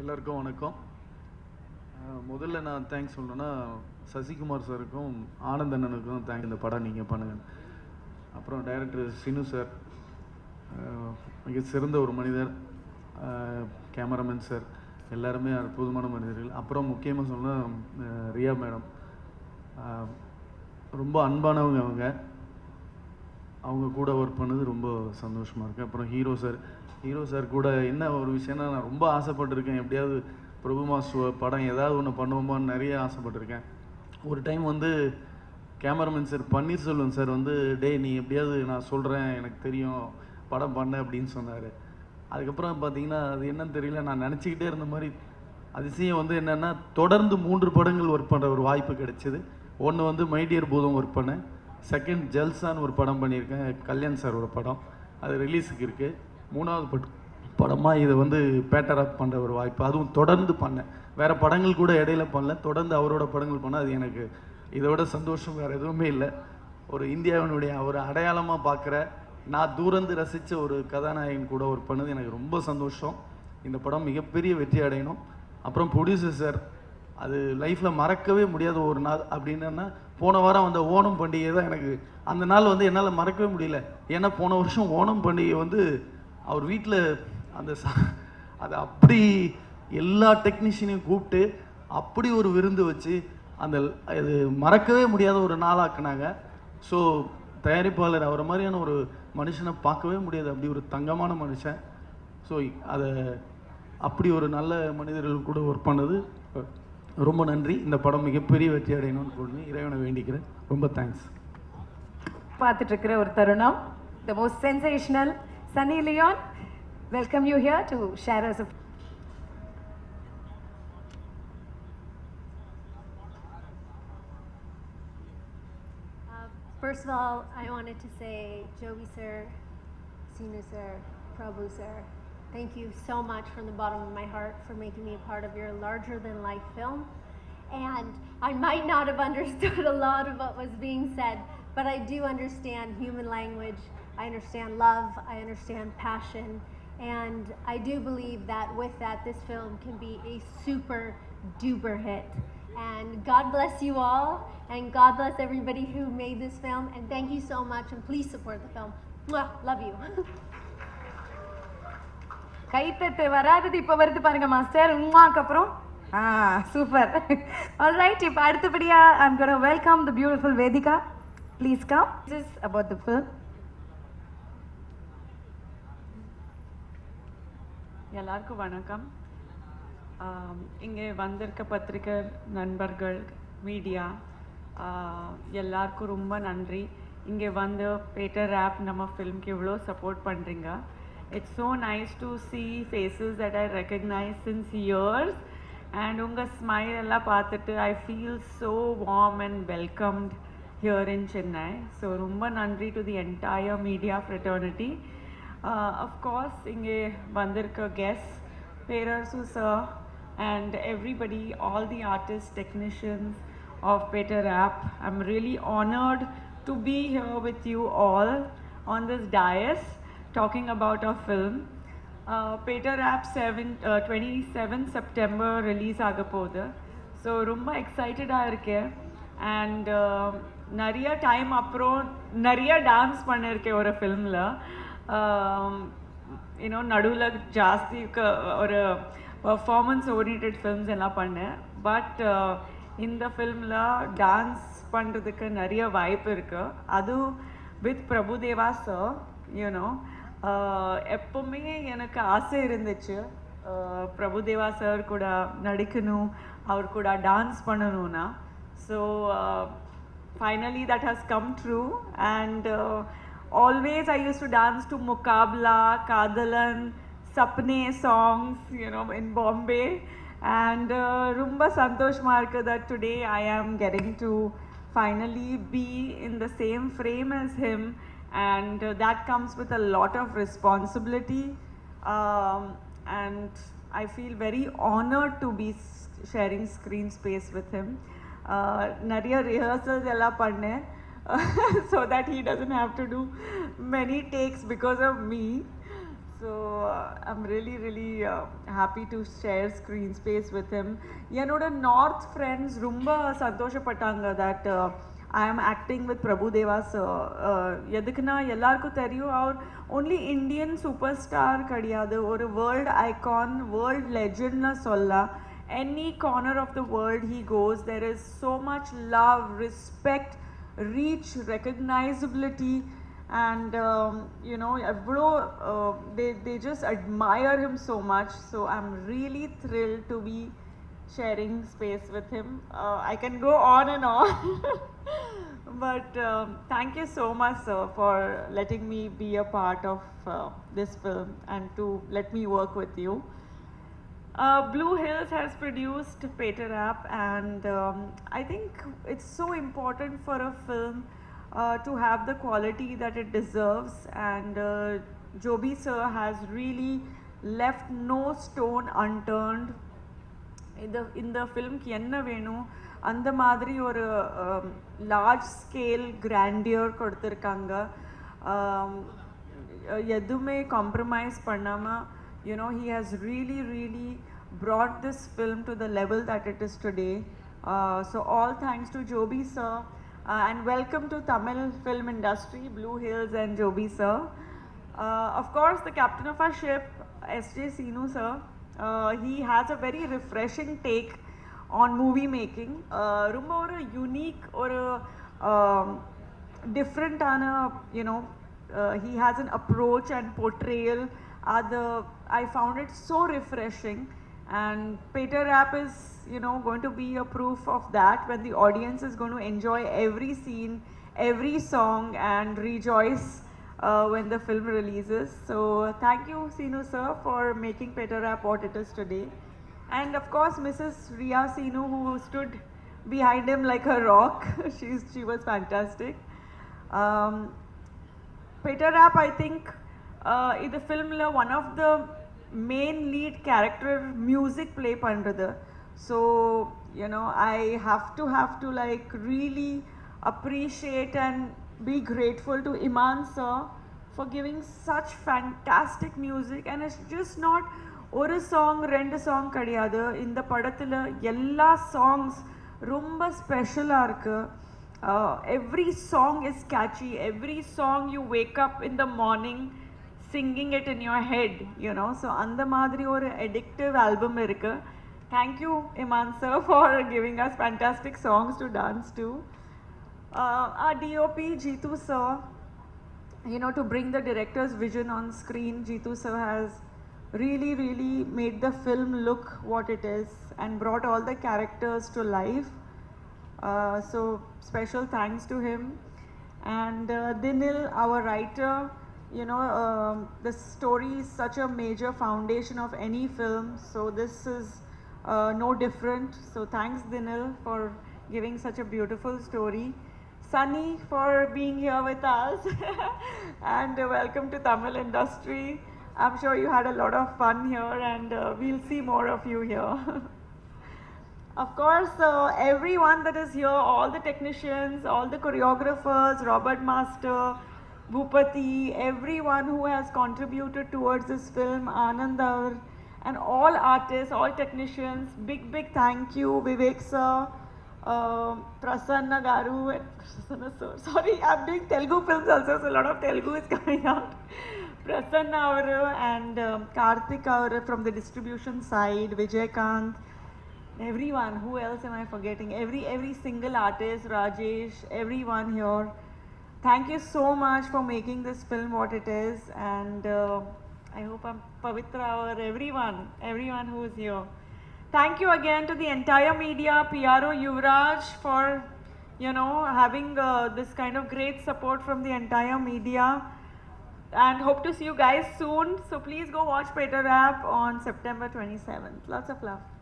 எல்லாருக்கும் வணக்கம். முதல்ல நான் தேங்க்ஸ் சொல்லணுன்னா சசிகுமார் சாருக்கும் ஆனந்த் அண்ணனுக்கும் தேங்க் இந்த படம் நீங்கள் பண்ணுங்கள் அப்புறம் டைரக்டர் சினு சார் மிக சிறந்த ஒரு மனிதர். கேமராமேன் சார் எல்லாருமே அற்புதமான மனிதர்கள். அப்புறம் முக்கியமாக சொன்னால் ரியா மேடம் ரொம்ப அன்பானவங்க அவங்க. அவங்க கூட ஒர்க் பண்ணது ரொம்ப சந்தோஷமாக இருக்குது அப்புறம் ஹீரோ சார் ஹீரோ சார் கூட என்ன ஒரு விஷயம்னா நான் ரொம்ப ஆசைப்பட்டிருக்கேன். எப்படியாவது பிரபு மாசு படம் ஏதாவது ஒன்று பண்ணுவோமான்னு நிறைய ஆசைப்பட்டிருக்கேன். ஒரு டைம் வந்து கேமராமேன் சார் பன்னீர்செல்வம் சார் வந்து டேய் நீ எப்படியாவது நான் சொல்கிறேன் எனக்கு தெரியும் படம் பண்ண அப்படின்னு சொன்னார். அதுக்கப்புறம் பார்த்தீங்கன்னா அது என்னன்னு தெரியல நான் நினச்சிக்கிட்டே இருந்த மாதிரி அதிசயம் வந்து என்னென்னா தொடர்ந்து மூன்று படங்கள் ஒர்க் பண்ணுற ஒரு வாய்ப்பு கிடைச்சிது. ஒன்று வந்து மைடியர் பூதம் ஒர்க் பண்ணேன். செகண்ட் ஜல்சான்னு ஒரு படம் பண்ணியிருக்கேன். கல்யாண் சார் ஒரு படம். அது ரிலீஸுக்கு இருக்குது மூணாவது பட் படமாக இதை வந்து பேட்டர் அப் பண்ணுற ஒரு வாய்ப்பு அதுவும் தொடர்ந்து பண்ணேன் வேறு படங்கள் கூட இடையில பண்ணல தொடர்ந்து அவரோட படங்கள் பண்ணால் அது எனக்கு இதை விட சந்தோஷம் வேறு எதுவுமே இல்லை. ஒரு இந்தியாவினுடைய ஒரு அடையாளமாக பார்க்குற நான் தூரந்து ரசித்த ஒரு கதாநாயகன் கூட ஒர்க் பண்ணது எனக்கு ரொம்ப சந்தோஷம். இந்த படம் மிகப்பெரிய வெற்றி அடையணும். அப்புறம் ப்ரொடியூசர் சார் அது லைஃப்பில் மறக்கவே முடியாத ஒரு நாள் அப்படின்னா போன வாரம் அந்த ஓணம் பண்டிகை தான் எனக்கு அந்த நாள் வந்து என்னால் மறக்கவே முடியல. ஏன்னா போன வருஷம் ஓணம் பண்டிகை வந்து அவர் வீட்டில் அந்த சா அதை அப்படி எல்லா டெக்னீஷியனையும் கூப்பிட்டு அப்படி ஒரு விருந்து வச்சு அந்த இது மறக்கவே முடியாத ஒரு நாளாக்குனாங்க. ஸோ தயாரிப்பாளர் அவரை மாதிரியான ஒரு மனுஷனை பார்க்கவே முடியாது. அப்படி ஒரு தங்கமான மனுஷன். ஸோ அதை அப்படி ஒரு நல்ல மனிதர்கள் கூட ஒர்க் பண்ணது. ரொம்ப நன்றி. இந்த படம் மிகப்பெரிய வெற்றி அடையணும்னு சொல்லி இறைவனை வேண்டிக்கிறேன். ரொம்ப தேங்க்ஸ் பார்த்துட்டு இருக்கிற ஒரு தருணம். The most sensational Sunny Leon, welcome you here to share us a uh, First of all, I wanted to say, Joey sir, Sina sir, Prabhu sir, thank you so much from the bottom of my heart for making me a part of your larger than life film. And I might not have understood a lot of what was being said, but I do understand human language I understand love. I understand passion. And I do believe that with that, this film can be a super duper hit. And God bless you all, and God bless everybody who made this film. And thank you so much, and please support the film. Mwah, love you. கைத்தட்டு வராதது இப்போ வருது பாருங்க master உமாக்கு அப்புறம் ஆ super all right இப்போ அடுத்தபடியா I'm gonna welcome the beautiful Vedika please come this about the film எல்லாருக்கும் வணக்கம். இங்கே வந்திருக்க பத்திரிக்கை நண்பர்கள் மீடியா எல்லாருக்கும் ரொம்ப நன்றி. இங்கே வந்து பேட்டர் ஆப் நம்ம ஃபிலிம்க்கு இவ்வளோ சப்போர்ட் பண்ணுறீங்க it's so nice to see faces that I recognise since years and உங்கள் ஸ்மைல் எல்லாம் பார்த்துட்டு I feel so warm and welcomed here in Chennai so ரொம்ப நன்றி to the entire media fraternity of course, இங்கே வந்திருக்க guests, Perarsu sir, and everybody, all the artists, technicians of Peter App. I'm really honored to be here with you all on this dais talking about our film. Uh, Peter App 7, uh, 27 September release ஆக போகுது so ரொம்ப எக்ஸைட்டடாக இருக்கேன் and நிறைய time அப்புறம் நிறைய dance பண்ணியிருக்கேன் ஒரு ஃபில்மில் Um, யூனோ நடுவில் ஜாஸ்தி க- ஒரு பர்ஃபார்மன்ஸ் ஓரியன்ட் ஃபில்ம்ஸ் எல்லாம் பண்ணேன். பட் uh, இந்த ஃபில்மில் டான்ஸ் பண்ணுறதுக்கு நிறைய வாய்ப்பு இருக்குது அதுவும் with Prabhu Deva sir you know uh, எப்போவுமே எனக்கு ஆசை இருந்துச்சு. Uh, பிரபுதேவா சார் கூட நடிக்கணும். அவர் கூட டான்ஸ் பண்ணணும்னா. So finally that has come true and always i used to dance to mukabla kadalan sapne songs you know in bombay and uh, rumba santosh marka that today i am getting to finally be in the same frame as him and uh, that comes with a lot of responsibility um, and i feel very honored to be s- sharing screen space with him uh, நிறைய rehearsals எல்லாம் பண்ணேன் So that he doesn't have to do many takes because of me so uh, I'm really, really uh, happy to share screen space with him. என்னோட north friends ரொம்ப சந்தோஷப்பட்டாங்க that I am acting with Prabhu Deva sir எதுக்குன்னா எல்லாருக்கும் தெரியும் அவர் only Indian super star கிடையாது ஒரு world icon world லெஜண்ட்னு சொல்லலாம் any corner of the world he goes, there is so much love, respect, reach, recognizability, and um, you know, bro, uh, they, they just admire him so much. So I'm really thrilled to be sharing space with him. Uh, I can go on and on, but um, thank you so much, sir, for letting me be a part of uh, this film and to let me work with you. Uh, Blue Hills has produced Peter App, and um, I think it's so important for a film uh, to have the quality that it deserves. And uh, Joby sir has really left no stone unturned. இந்த இந்த ஃபிலிம்க்கு என்ன வேணும் அந்த மாதிரி ஒரு large scale grandeur கொடுத்துருக்காங்க um, எதுவுமே compromise பண்ணாமல் you know he has really really brought this film to the level that it is today uh, so all thanks to joby sir uh, and welcome to tamil film industry blue hills and joby sir uh, of course the captain of our ship sj sinu sir uh, he has a very refreshing take on movie making uh, ரொம்ப ஒரு unique ஒரு டிஃப்ரெண்ட்டான you know he has an approach and portrayal other i found it so refreshing. And peter rap is you know going to be a proof of that when the audience is going to enjoy every scene every song and rejoice uh, when the film releases. So thank you sinu sir for making peter rap what it is today. And of course mrs ria sinu who stood behind him like a rock. She's she was fantastic. Um, peter rap i think இந்த ஃபில்மில் one of the main lead character music play பண்ணுறது so you know I have to have to like really appreciate and be grateful to Imman sir for giving such fantastic music and it's just not ஒரு song ரெண்டு song கிடையாது. இந்த படத்தில் எல்லா songs ரொம்ப ஸ்பெஷலாக இருக்குது uh, every song is catchy. Every song you wake up in the morning singing it in your head you know so அந்த மாதிரி ஒரு addictive album இருக்கு thank you Iman sir for giving us fantastic songs to dance to uh, our DOP Jitu sir you know to bring the director's vision on screen Jitu sir has really really made the film look what it is and brought all the characters to life uh, so special thanks to him and uh, Dinil our writer you know um, the story is such a major foundation of any film so this is uh, no different. So thanks Dinil for giving such a beautiful story. Sunny for being here with us. And uh, welcome to Tamil industry. I'm sure you had a lot of fun here and uh, we'll see more of you here. Of course, uh, everyone that is here, all the technicians, all the choreographers, Robert Master, Bhupati, everyone who has contributed towards this film, Anandar, and all artists, all technicians, big, big thank you, Vivek sir, uh, Prasanna Garu, and Prasanna sir. Sorry, I'm doing Telugu films also, so a lot of Telugu is coming out. Prasanna avaru and um, Karthik avaru from the distribution side, Vijay Kant, everyone who else am i forgetting every every single artist rajesh everyone here thank you so much for making this film what it is and uh, i hope i'm pavitra or everyone everyone who is here. Thank you again to the entire media pro yuvraj for you know having uh, this kind of great support from the entire media and hope to see you guys soon. So please go watch peter rap on september 27th lots of love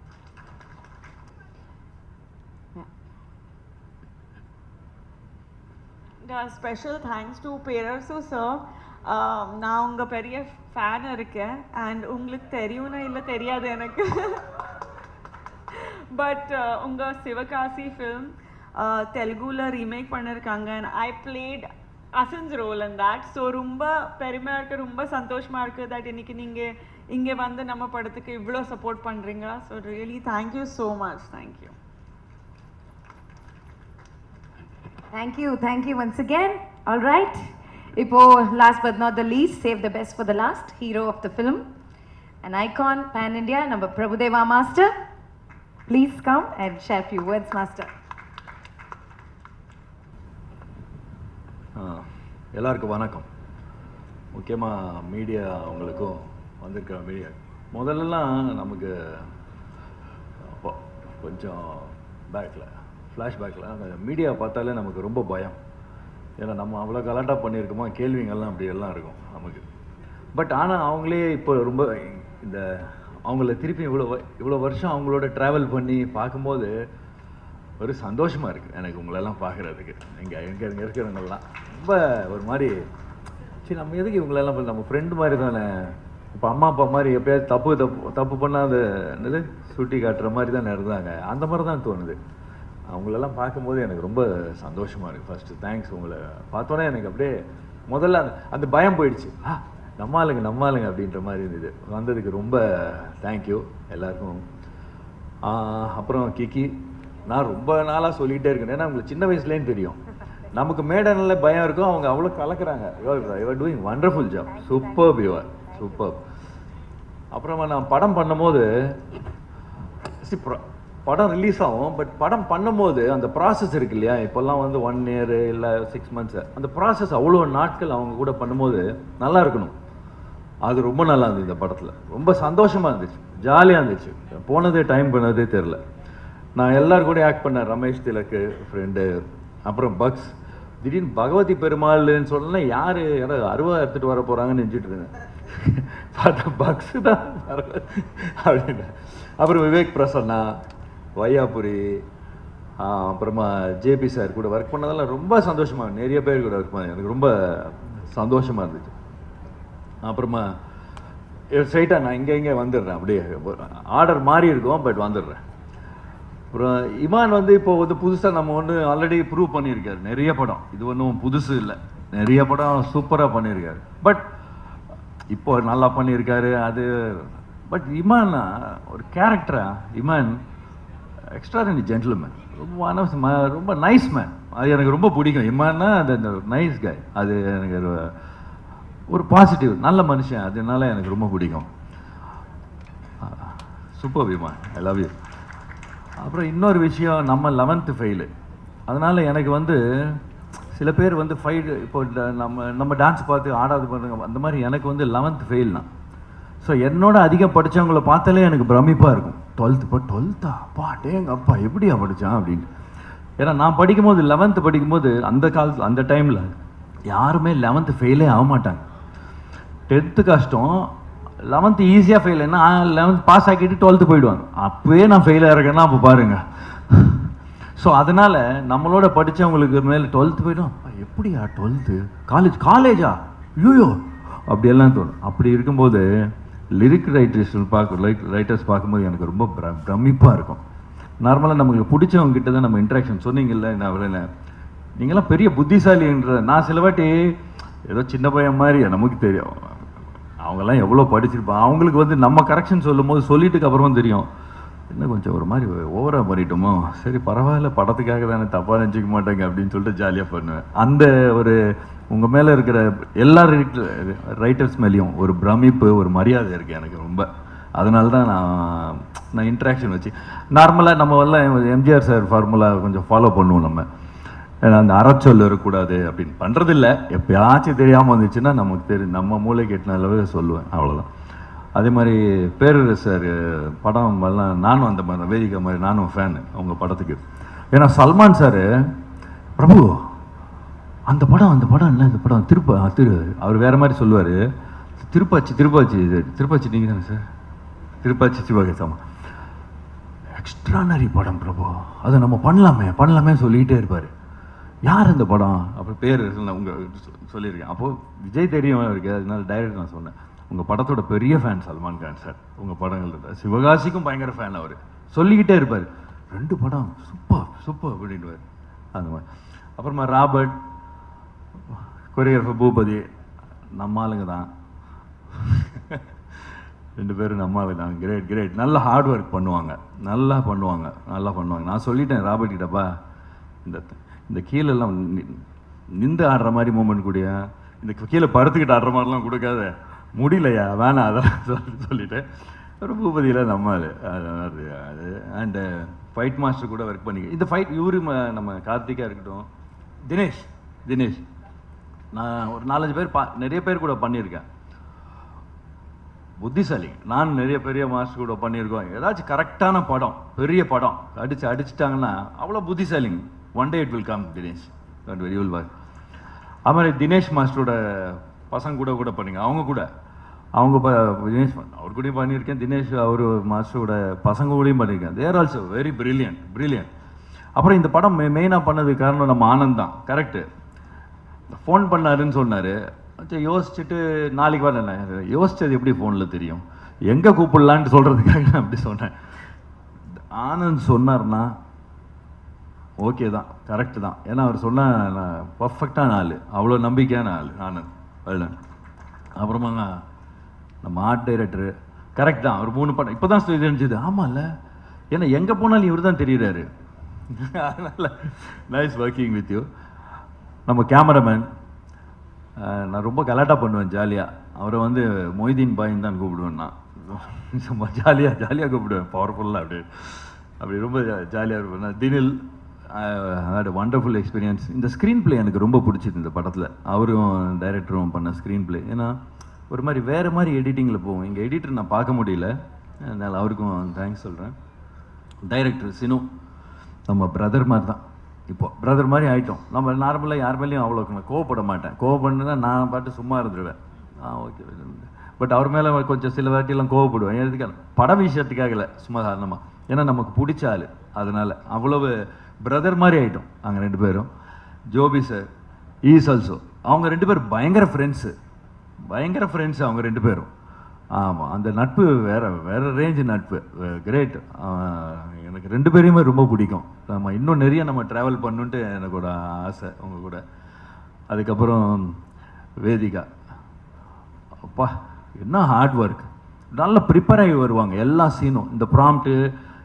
special thanks to Perarasu sir நான் உங்கள் பெரிய fan இருக்கேன். And உங்களுக்கு தெரியும்னா இல்லை தெரியாது எனக்கு. But உங்கள் சிவகாசி ஃபிலிம் தெலுங்குல ரீமேக் பண்ணியிருக்காங்க and I played Asin's role and that so ரொம்ப பெருமையாக இருக்குது ரொம்ப சந்தோஷமாக இருக்குது தட் இன்னைக்கு நீங்கள் இங்கே வந்து நம்ம படத்துக்கு இவ்வளோ சப்போர்ட் பண்ணுறீங்க so really thank you so much thank you thank you thank you once again all right இப்போது last but not the least save the best for the last hero of the film and icon pan India நம்ம Prabhu Deva master please come and share few words master எல்லாருக்கும் வணக்கம் முக்கியமாக media அவங்களுக்கும் வந்திருக்கிற media முதல்லலாம் நமக்கு கொஞ்சம் பேக்கில் ஃப்ளாஷ்பேக்கில் அந்த மீடியா பார்த்தாலே நமக்கு ரொம்ப பயம். ஏன்னா நம்ம அவ்வளோ கலாட்டாக பண்ணியிருக்கோமா? கேள்விங்கள்லாம் அப்படி எல்லாம் இருக்கும் நமக்கு. பட் ஆனால் அவங்களே இப்போ ரொம்ப இந்த அவங்கள திருப்பி இவ்வளோ வ- இவ்வளோ வருஷம் அவங்களோட ட்ராவல் பண்ணி பார்க்கும்போது ஒரு சந்தோஷமாக இருக்குது எனக்கு உங்களெல்லாம் பார்க்குறதுக்கு. இங்கே எங்கே இங்கே இருக்கிறவங்கெல்லாம் ரொம்ப ஒரு மாதிரி சரி நம்ம எதுக்கு இவங்களெல்லாம் நம்ம ஃப்ரெண்டு மாதிரி தானே? இப்போ அம்மா அப்பா மாதிரி எப்பயாவது தப்பு தப்பு தப்பு பண்ணால் அது என்னது சுட்டி காட்டுற மாதிரி தானே இருந்தாங்க. அந்த மாதிரி தான் தோணுது. அவங்களெல்லாம் பார்க்கும்போது எனக்கு ரொம்ப சந்தோஷமாக இருக்குது ஃபஸ்ட்டு தேங்க்ஸ் உங்களை பார்த்தோன்னே எனக்கு அப்படியே முதல்ல அந்த அந்த பயம் போயிடுச்சு. ஆ நம்மாளுங்க நம்மாளுங்க அப்படின்ற மாதிரி இருந்தது. வந்ததுக்கு ரொம்ப தேங்க்யூ எல்லாருக்கும். அப்புறம் கிக்கி நான் ரொம்ப நாளாக சொல்லிகிட்டே இருக்கேன். ஏன்னா உங்களுக்கு சின்ன வயசுலேன்னு தெரியும். நமக்கு மேடனில் பயம் இருக்கும். அவங்க அவ்வளோ கலக்குறாங்க. Your doing wonderful job super your super அப்புறமா நான் படம் பண்ணும்போது see, படம் ரிலீஸ் ஆகும் பட் படம் பண்ணும்போது அந்த ப்ராசஸ் இருக்கு இல்லையா? இப்போல்லாம் வந்து ஒன் இயர் இல்லை சிக்ஸ் மந்த்ஸ் அந்த ப்ராசஸ் அவ்வளோ நாட்கள் அவங்க கூட பண்ணும்போது நல்லா இருக்கணும். அது ரொம்ப நல்லா இருந்தது இந்த படத்தில். ரொம்ப சந்தோஷமாக இருந்துச்சு. ஜாலியாக இருந்துச்சு. போனதே டைம் பண்ணதே தெரில நான் எல்லோரும் கூட ஆக்ட் பண்ணேன். ரமேஷ் திலக்கு ஃப்ரெண்டு அப்புறம் பக்ஸ். திடீர்னு பகவதி பெருமாள்னு சொன்னா யார்? யாரோ அருவா எடுத்துகிட்டு வர போகிறாங்கன்னு நினச்சிட்டு இருந்தேன். பார்த்தா பக்ஸ் தான். அப்படின்னு அப்புறம் விவேக் பிரசன்னா வையாபுரி அப்புறமா ஜேபி சார் கூட ஒர்க் பண்ணதெல்லாம் ரொம்ப சந்தோஷமாக நிறைய பேர் கூட ஒர்க் பண்ணேன் எனக்கு ரொம்ப சந்தோஷமாக இருந்துச்சு. அப்புறமா ஸ்ட்ரைட்டாக நான் இங்கே இங்கே வந்துடுறேன். அப்படியே ஆர்டர் மாறி இருக்கும் பட் வந்துடுறேன். அப்புறம் இமான் வந்து இப்போ வந்து புதுசாக நம்ம ஒன்று ஆல்ரெடி ப்ரூவ் பண்ணியிருக்காரு. நிறைய படம். இது ஒன்றும் புதுசு இல்லை. நிறைய படம் சூப்பராக பண்ணியிருக்காரு. பட் இப்போ நல்லா பண்ணியிருக்காரு அது பட் இமான் ஒரு கேரக்டரா இமான் எக்ஸ்ட்ராடனரி ஜென்டில்மேன் ரொம்ப one ரொம்ப நைஸ் மேன் அது எனக்கு ரொம்ப பிடிக்கும். இமான்னா அந்த நைஸ் கை அது எனக்கு ஒரு- பாசிட்டிவ் நல்ல மனுஷன். அதனால எனக்கு ரொம்ப பிடிக்கும். Super Imman I love you அப்புறம் இன்னொரு விஷயம் நம்ம லெவன்த்து ஃபெயிலு அதனால் எனக்கு வந்து சில பேர் வந்து ஃபைல் இப்போ நம்ம நம்ம டான்ஸ் பார்த்து ஆடாது பண்ணுங்க அந்த மாதிரி எனக்கு வந்து லெவன்த்து ஃபெயில் தான். ஸோ என்னோட அதிகம் படித்தவங்கள பார்த்தாலே எனக்கு பிரமிப்பாக இருக்கும். டுவெல்த்து இப்போ டுவெல்த்தா அப்பா டேங்க அப்பா எப்படியா படித்தான் அப்படின்னு. ஏன்னா நான் படிக்கும்போது லெவன்த்து படிக்கும்போது அந்த காலத்தில் அந்த டைமில் யாருமே லெவன்த்து ஃபெயிலே ஆக மாட்டாங்க. டென்த்து கஷ்டம் லெவன்த்து ஈஸியாக ஃபெயில் என்ன லெவன்த் பாஸ் ஆக்கிட்டு டுவெல்த்து போயிடுவாங்க. அப்போயே நான் ஃபெயில் ஆகிறேன்னா அப்போ பாருங்க. ஸோ அதனால் நம்மளோட படித்தவங்களுக்கு மேலே டுவெல்த்து போயிடும். எப்படியா டுவெல்த்து காலேஜ் காலேஜா ஐயோ அப்படியெல்லாம் தோணும். அப்படி இருக்கும்போது லிரிக் ரைட்டர்ஸ் பார்க்க ரைட்டர்ஸ் பார்க்கும்போது எனக்கு ரொம்ப பிர- பிரமிப்பாக இருக்கும். நார்மலாக நமக்கு பிடிச்சவங்க கிட்ட தான் நம்ம இன்ட்ராக்ஷன் சொன்னீங்கல்ல நான் அவரை நீங்களாம் பெரிய புத்திசாலின்ற நான் சில வாட்டி ஏதோ சின்ன பையன் மாதிரி நமக்கு தெரியும். அவங்கெல்லாம் எவ்வளோ படிச்சிருப்பான் அவங்களுக்கு வந்து நம்ம கரெக்ஷன் சொல்லும் போது சொல்லிட்டுக்கு அப்புறமா தெரியும். இன்னும் கொஞ்சம் ஒரு மாதிரி ஓவராக பண்ணிட்டோமோ? சரி பரவாயில்ல படத்துக்காக தானே தப்பாக நினச்சிக்க மாட்டேங்க அப்படின்னு சொல்லிட்டு ஜாலியாக பண்ணுவேன். அந்த ஒரு உங்கள் மேலே இருக்கிற எல்லா ரைட்டர்ஸ் மேலேயும் ஒரு பிரமிப்பு ஒரு மரியாதை இருக்குது எனக்கு ரொம்ப. அதனால தான் நான் நான் இன்ட்ராக்ஷன் வச்சு நார்மலாக நம்ம எல்லாம் எம்ஜிஆர் சார் ஃபார்முலா கொஞ்சம் ஃபாலோ பண்ணுவோம் நம்ம. ஏன்னா அந்த அறச்சொல் இருக்கக்கூடாது அப்படின்னு பண்ணுறதில்ல எப்பயாச்சும் தெரியாமல் வந்துச்சுன்னா நமக்கு தெரியும் நம்ம மூளை கெட்டின அளவு சொல்லுவேன் அவ்வளோதான் அதே மாதிரி பேரரசு சார் படம் எல்லாம் நானும் அந்த மாதிரி வேதிக்கா மாதிரி நானும் ஃபேனு அவங்க படத்துக்கு. ஏன்னா சல்மான் சார் பிரபு அந்த படம் அந்த படம் இல்லை அந்த படம். திருப்ப திரு அவர் வேற மாதிரி சொல்லுவார். திருப்பாச்சி திருப்பாச்சி திருப்பாச்சி நீங்கள் தானே சார்? திருப்பாச்சி சிவகேசமா எக்ஸ்ட்ரானரி படம் பிரபு. அதை நம்ம பண்ணலாமே பண்ணலாமே சொல்லிக்கிட்டே இருப்பார். யார் அந்த படம்? அப்புறம் பேர் நான் உங்கள் சொல்லியிருக்கேன். அப்போது விஜய் தெரியும் இருக்குது அதனால டைரக்ட் நான் சொன்னேன். உங்கள் படத்தோட பெரிய ஃபேன் சல்மான் கான் சார். உங்கள் படங்கள் சிவகாசிக்கும் பயங்கர ஃபேன் அவர். சொல்லிக்கிட்டே இருப்பார். ரெண்டு படம் சூப்பர் சூப்பர் அப்படின்னுவார். அந்த மாதிரி. அப்புறமா ராபர்ட் கொரியோகிராஃபர் பூபதி நம்ம ஆளுங்க தான். ரெண்டு பேரும் நம்ம ஆளுங்க தான். கிரேட் கிரேட் நல்ல ஹார்ட் ஒர்க் பண்ணுவாங்க. நல்லா பண்ணுவாங்க. நல்லா பண்ணுவாங்க. நான் சொல்லிட்டேன் ராபர்ட் கிட்டப்பா இந்த இந்த கீழெல்லாம் நி- ஆடுற மாதிரி மூமெண்ட் கூடிய? இந்த கீழே படுத்துக்கிட்டு ஆடுற மாதிரிலாம் கொடுக்காத. முடியலையா? வேணாம். அதெல்லாம் சொல்லி சொல்லிட்டேன். ஒரு பூபதியில் நம்ம அது அது அது. அண்டு ஃபைட் மாஸ்டர் கூட ஒர்க் பண்ணி இந்த ஃபைட் இவரு நம்ம கார்த்திகாக இருக்கட்டும். தினேஷ் தினேஷ். நான் ஒரு நாலஞ்சு பேர் பா நிறைய பேர் கூட பண்ணியிருக்கேன். புத்திசாலி. நான் நிறைய பெரிய மாஸ்டர் கூட பண்ணியிருக்கோம். ஏதாச்சும் கரெக்டான படம் பெரிய படம் அடித்து அடிச்சிட்டாங்கன்னா அவ்வளோ புத்திசாலிங்க one day it will come Dinesh don't worry will boy அது மாதிரி தினேஷ் மாஸ்டரோட பசங்க கூட கூட பண்ணீங்க. அவங்க கூட. அவங்க ப தினேஷ் அவர் கூடயும் பண்ணியிருக்கேன். தினேஷ் அவர் மாஸ்டரோட பசங்க கூடயும் பண்ணியிருக்கேன். They're also very brilliant brilliant அப்புறம் இந்த படம் மெ மெயினாக பண்ணதுக்கு காரணம் நம்ம ஆனந்த் தான். கரெக்டு ஃபோன் பண்ணாருன்னு சொன்னார். சரி யோசிச்சுட்டு நாளைக்கு வரேன் யோசிச்சது எப்படி ஃபோனில் தெரியும்? எங்கே கூப்பிடலான்ட்டு சொல்கிறதுக்காக நான் அப்படி சொன்னேன். ஆனந்த் சொன்னார்னா ஓகே தான் கரெக்டு தான். ஏன்னா அவர் சொன்ன பர்ஃபெக்டான ஆள். அவ்வளோ நம்பிக்கையான ஆள் ஆனந்த் அதில் அப்புறமா நம்ம ஆர்ட் டைரக்டரு கரெக்ட் தான். அவர் மூணு படம் இப்போ தான் தெரிஞ்சது. ஆமாம்ல ஏன்னா எங்கே போனாலும் இவர் தான் தெரியுறாரு. அதனால் நைஸ் ஒர்க்கிங் வித் யூ நம்ம கேமராமேன் நான் ரொம்ப கலாட்டா பண்ணுவேன் ஜாலியாக அவரை வந்து மொய்தீன் பாயின்னு தான் கூப்பிடுவேன் நான். சும்மா ஜாலியாக ஜாலியாக கூப்பிடுவேன். பவர்ஃபுல்லாக அப்படி அப்படி ரொம்ப ஜாலியாக இருப்பேன். நான் தினில் ஹேட் வண்டர்ஃபுல் எக்ஸ்பீரியன்ஸ் இந்த ஸ்க்ரீன் பிளே எனக்கு ரொம்ப பிடிச்சிது இந்த படத்தில். அவரும் டைரக்டரும் பண்ண ஸ்க்ரீன் பிளே ஏன்னா ஒரு மாதிரி வேறு மாதிரி எடிட்டிங்கில் போகும் எங்கள் எடிட்டர் நான் பார்க்க முடியல. அதனால் அவருக்கும் தேங்க்ஸ் சொல்கிறேன் டைரக்டர் சினு நம்ம பிரதர் மாதிரி தான். இப்போ பிரதர் மாதிரி ஆகிட்டோம் நம்ம நார்மலாக யார் மேலேயும் அவ்வளோ நான் கோவப்பட மாட்டேன். கோவப்படுனா நான் பாட்டு சும்மா இருந்துடுவேன் ஆ ஓகே பட் அவர் மேலே கொஞ்சம் சில வாட்டியெல்லாம் கோவப்படுவேன். எதுக்காக பட விஷயத்துக்காக இல்லை. சும்மா சாதாரணமாக ஏன்னா நமக்கு பிடிச்ச ஆள். அதனால் அவ்வளவு பிரதர் மாதிரி ஆகிட்டோம் அங்கே ரெண்டு பேரும். ஜோபி சார் ஈஸ் ஆல்சோ அவங்க ரெண்டு பேரும் பயங்கர ஃப்ரெண்ட்ஸு பயங்கர ஃப்ரெண்ட்ஸ் அவங்க ரெண்டு பேரும். ஆமாம் அந்த நட்பு வேற வேற ரேஞ்சு நட்பு கிரேட் எனக்கு ரெண்டு பேரையுமே ரொம்ப பிடிக்கும் நம்ம இன்னும் நிறைய நம்ம ட்ராவல் பண்ணுன்ட்டு எனக்கு ஒரு ஆசை உங்கள் கூட அதுக்கப்புறம் வேதிகா அப்பா என்ன ஹார்ட் ஒர்க் நல்லா ப்ரிப்பேர் ஆகி வருவாங்க எல்லா சீனும் இந்த ப்ராம்ப்ட்டு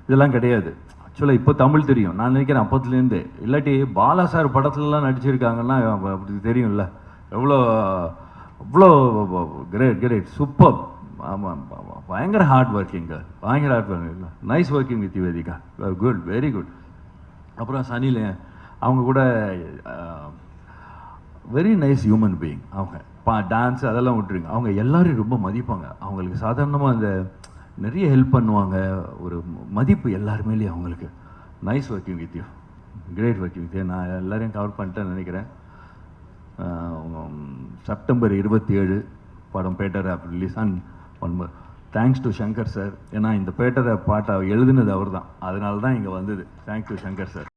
இதெல்லாம் கிடையாது ஆக்சுவலாக இப்போ தமிழ் தெரியும் நான் நினைக்கிறேன் அப்பத்துலேருந்து இல்லாட்டி பாலா சார் படத்துலலாம் நடிச்சிருக்காங்கன்னா அப்படி தெரியும்ல எவ்வளோ அவ்வளோ கிரேட் கிரேட் சூப்பர் ஆமாம் பயங்கர ஹார்ட் ஒர்க்கிங்க பயங்கர hard working nice working with Vedhika good very good அப்புறம் சனியில் அவங்க கூட வெரி நைஸ் ஹியூமன் பீயிங் அவங்க பா டான்ஸ் அதெல்லாம் விட்டுருங்க. அவங்க எல்லோரையும் ரொம்ப மதிப்பாங்க. அவங்களுக்கு சாதாரணமாக அந்த நிறைய ஹெல்ப் பண்ணுவாங்க. ஒரு மதிப்பு எல்லாருமேலேயும் அவங்களுக்கு. Nice working with you great working with you நான் எல்லாரையும் கவர் பண்ணிட்டேன்னு நினைக்கிறேன். செப்டம்பர் இருபத்தி ஏழு படம் Petta rap release and one thanks to Shankar sir ஏன்னா இந்த பேட்டரை பாட்டை எழுதுனது அவர் தான் அதனால தான் இங்கே வந்தது. Thanks to Shankar sir